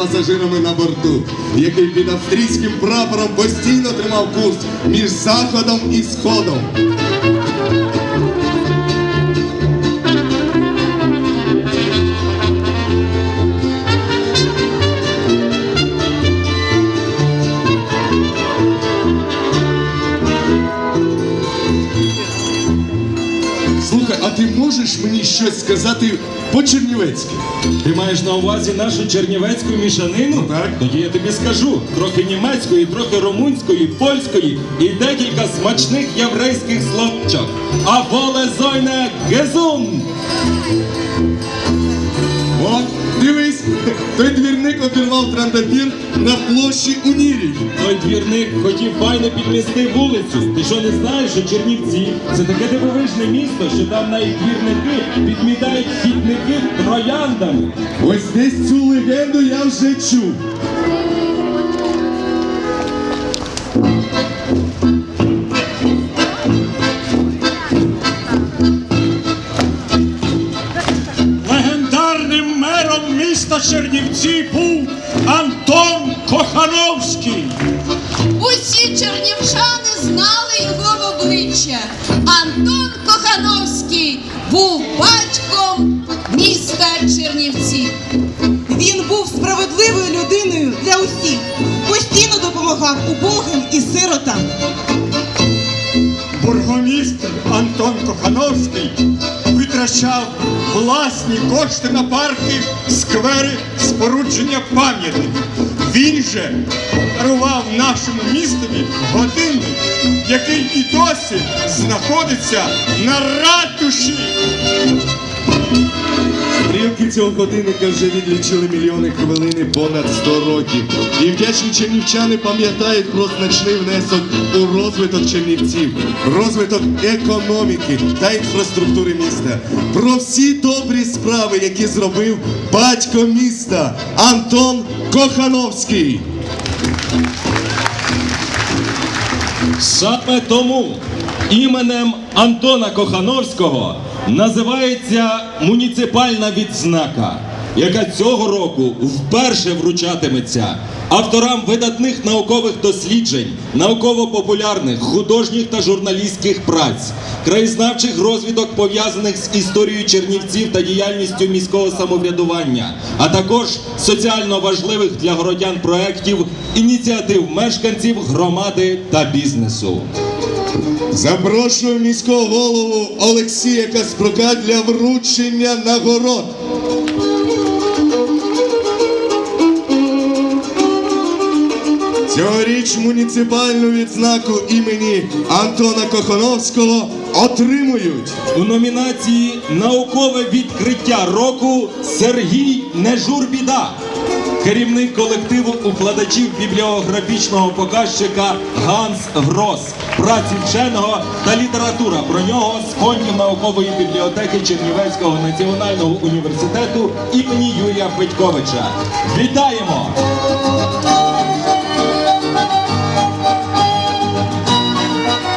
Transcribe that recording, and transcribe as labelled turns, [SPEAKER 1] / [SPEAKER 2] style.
[SPEAKER 1] пасажирами на борту, який під австрійським прапором постійно тримав курс між заходом і сходом. Слухай, а ти можеш мені щось сказати по-чернівецьки?
[SPEAKER 2] Ти маєш на увазі нашу чернівецьку мішанину?
[SPEAKER 1] Ну, так.
[SPEAKER 2] Тоді я тобі скажу: трохи німецької, трохи румунської, польської і декілька смачних єврейських словчок. А воле зойне гезун!
[SPEAKER 1] О, дивись, той двірник обірвав трандапір на площі у Нірі.
[SPEAKER 2] Той двірник хотів файно підмісти вулицю. Ти що не знаєш, що Чернівці це таке дивовижне місто, що там навіть двірники підмітають хідники трояндами.
[SPEAKER 1] Ось десь цю легенду я вже чув.
[SPEAKER 3] Чернівці був Антон Кохановський.
[SPEAKER 4] Усі чернівчани знали його в обличчя. Антон Кохановський був батьком міста Чернівці.
[SPEAKER 5] Він був справедливою людиною для усіх, постійно допомагав убогим і сиротам.
[SPEAKER 3] Бургомістр Антон Кохановський витрачав власні кошти на парки, сквери, спорудження пам'ятників. Він же дарував нашому містові годинник, який і досі знаходиться на ратуші.
[SPEAKER 1] Цього годинника вже відлічили мільйони хвилини понад 100 років. І вдячні чернівчани пам'ятають про значний внесок у розвиток чернівців, розвиток економіки та інфраструктури міста. Про всі добрі справи, які зробив батько міста Антон Кохановський.
[SPEAKER 2] Саме тому іменем Антона Кохановського називається муніципальна відзнака, яка цього року вперше вручатиметься авторам видатних наукових досліджень, науково-популярних, художніх та журналістських праць, краєзнавчих розвідок, пов'язаних з історією Чернівців та діяльністю міського самоврядування, а також соціально важливих для городян проєктів, ініціатив мешканців, громади та бізнесу.
[SPEAKER 1] Запрошую міського голову Олексія Каспрука для вручення нагород. Цьогоріч муніципальну відзнаку імені Антона Кохановського отримують
[SPEAKER 2] У номінації Наукове відкриття року Сергій Нежурбіда. Керівник колективу укладачів бібліографічного показчика Ганс Грос, праці вченого та література про нього з фондів наукової бібліотеки Чернівецького національного університету імені Юрія Федьковича. Вітаємо!